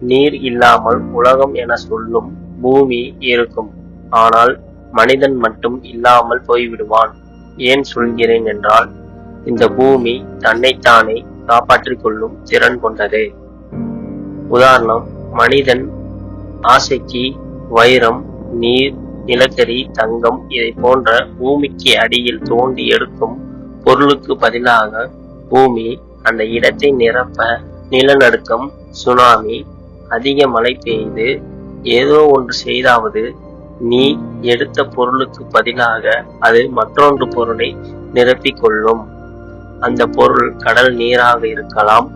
நீர் இல்லாமல் உலகம் என சொல்லும் பூமி இருக்கும். ஆனால் மனிதன் மட்டும் இல்லாமல் போய்விடுவான். ஏன் சொல்கிறேன் என்றால் இந்த பூமி தன்னைத்தானே காப்பாற்றிக் கொள்ளும் திறன் கொண்டது. உதாரணம் மனிதன் ஆசைக்கு வைரம் நீர் நிலக்கரி தங்கம் இதை போன்ற பூமிக்கு அடியில் தோண்டி எடுக்கும் பொருளுக்கு பதிலாக பூமி அந்த இடத்தை நிரப்ப நிலநடுக்கம் சுனாமி அதிக மழை பெய்து ஏதோ ஒன்று செய்தாவது நீ எடுத்த பொருளுக்கு பதிலாக அது மற்றொன்று பொருளை நிரப்பிக் கொள்ளும். அந்த பொருள் கடல் நீராக இருக்கலாம்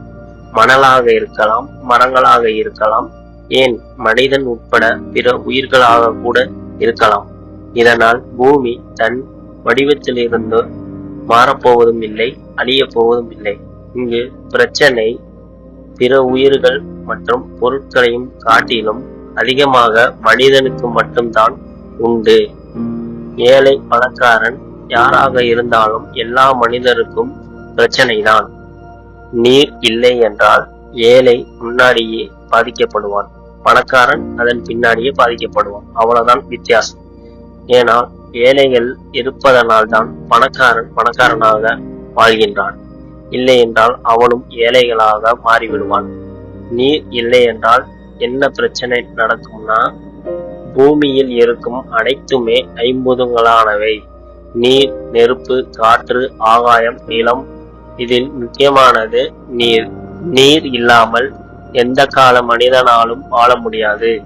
மணலாக இருக்கலாம் மரங்களாக இருக்கலாம் ஏன் மனிதன் உட்பட பிற உயிர்களாக கூட இருக்கலாம். இதனால் பூமி தன் வடிவத்திலிருந்து மாறப்போவதும் இல்லை அழியப் போவதும் இல்லை. இங்கு பிரச்சனை பிற உயிர்கள் மற்றும் பொருட்களையும் காட்டிலும் அதிகமாக மனிதனுக்கு மட்டும்தான் உண்டு. ஏழை பணக்காரன் யாராக இருந்தாலும் எல்லா மனிதருக்கும் பிரச்சனைதான். நீர் இல்லை என்றால் ஏழை முன்னாடியே பாதிக்கப்படுவான். பணக்காரன் அதன் பின்னாடியே பாதிக்கப்படுவான். அவ்வளவுதான் வித்தியாசம். ஏனால் ஏழைகள் இருப்பதனால் தான் பணக்காரன் பணக்காரனாக வாழ்கின்றான். இல்லை என்றால் அவனும் ஏழைகளாக மாறிவிடுவான். நீர் இல்லை என்றால் என்ன பிரச்சனை நடக்கும்னா? பூமியில் இருக்கும் அனைத்துமே ஐம்பதுங்களானவை. நீர் நெருப்பு காற்று ஆகாயம் நிலம் இதில் முக்கியமானது நீர். நீர் இல்லாமல் எந்த கால மனிதனாலும் வாழ முடியாது.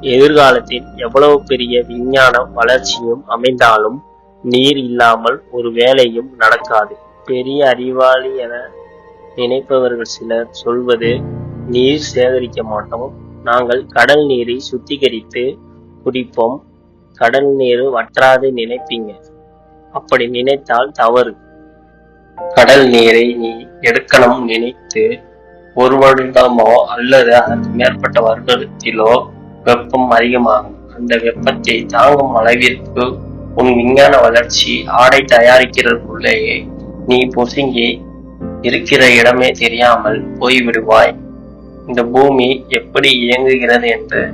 எதிர்காலத்தில் எவ்வளவு பெரிய விஞ்ஞான வளர்ச்சியும் அமைந்தாலும் நீர் இல்லாமல் ஒரு வேலையும் நடக்காது. பெரிய அறிவாளி என நினைப்பவர்கள் சிலர் சொல்வது நீர் சேகரிக்க மாட்டோம். நாங்கள் கடல் நீரை சுத்திகரித்து குடிப்போம். கடல் நீர் வற்றாது நினைப்பீங்க. அப்படி நினைத்தால் தவறு. கடல் நீரை நீ எடுக்கணும் நினைத்து ஒரு வருடமோ அல்லது அதற்கு மேற்பட்ட வருடத்திலோ வெப்பம் அதிகமாகும். அந்த வெப்பத்தை தாங்கும் அளவிற்கு உன் விஞ்ஞான வளர்ச்சி ஆடை தயாரிக்கிறதுக்குள்ளேயே நீ பொசுங்கி இருக்கிற இடமே தெரியாமல் போய்விடுவாய். இந்த பூமி எப்படி இயங்குகிறது என்று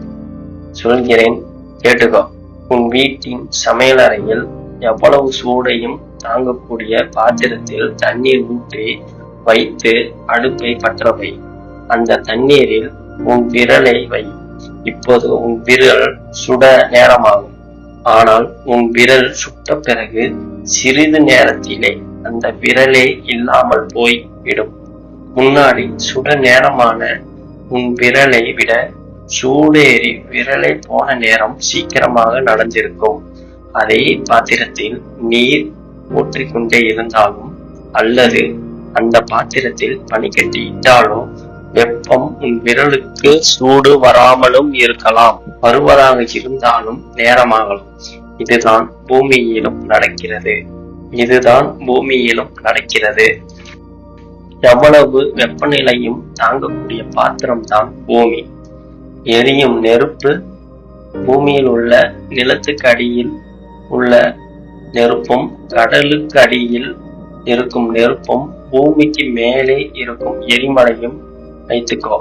சொல்கிறேன். கேட்டுக்கோ. உன் வீட்டின் சமையலறையில் எவ்வளவு சூடையும் தாங்கக்கூடிய பாத்திரத்தில் தண்ணீர் ஊற்றி வைத்து அடுப்பை பற்ற வை. அந்த தண்ணீரில் உன் விரலை வை. இப்போது உன் விரல் சுட நேரமாகும். ஆனால் உன் விரல் சுட்ட பிறகு சிறிது நேரத்திலே அந்த விரலே இல்லாமல் போய் விடும் முன்னாடி சுட நேரமான உன் விரலை விட சூடேறி விரலை போன நேரம் சீக்கிரமாக நடந்திருக்கும் அதே பாத்திரத்தில் நீர் ஊற்றிக்கொண்டே இருந்தாலும் அல்லது அந்த பாத்திரத்தில் பனிக்கட்டி இட்டாலோ வெப்பம் உன் விரலுக்கு சூடு வராமலும் இருக்கலாம். வருவதாக இருந்தாலும் நேரமாகலாம். இதுதான் பூமியிலும் நடக்கிறது. இதுதான் பூமியிலும் நடக்கிறது. எவ்வளவு வெப்பநிலையும் தாங்கக்கூடிய பாத்திரம் தான் பூமி. எரியும் நெருப்பு பூமியில் உள்ள நிலத்துக்கு அடியில் உள்ள நெருப்பும் கடலுக்கு அடியில் இருக்கும் நெருப்பும் பூமிக்கு மேலே இருக்கும் எரிமலையும் வைத்துக்கோ.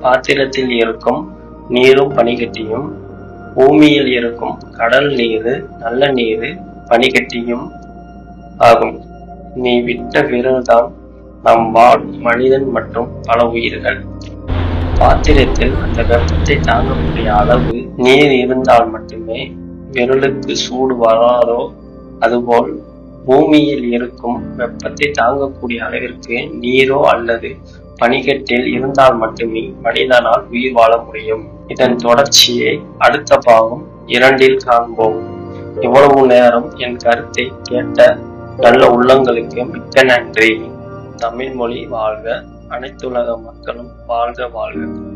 பாத்திரத்தில் இருக்கும் நீரும் பனிக்கட்டியும் பூமியில் இருக்கும் கடல் நீர் நல்ல நீர் பனிக்கட்டியும் ஆகும். நீ விட்ட விரல்தான் நம் வாழ் மனிதன் மற்றும் பல உயிர்கள். பாத்திரத்தில் அந்த வெப்பத்தை தாங்கக்கூடிய அளவு நீர் இருந்தால் மட்டுமே விரலுக்கு சூடு வராதோ அதுபோல் பூமியில் இருக்கும் வெப்பத்தை தாங்கக்கூடிய அளவிற்கு நீரோ அல்லது பனிக்கட்டில் இருந்தால் மட்டுமே மனிதனால் உயிர் வாழ முடியும். இதன் தொடர்ச்சியை அடுத்த பாகம் இரண்டில் காண்போம். இவ்வளவு நேரம் என் கருத்தை கேட்ட நல்ல உள்ளங்களுக்கு மிக்க நன்றி. தமிழ் மொழி வாழ்க அனைத்துலக மக்களும் வாழ்க வாழ்க.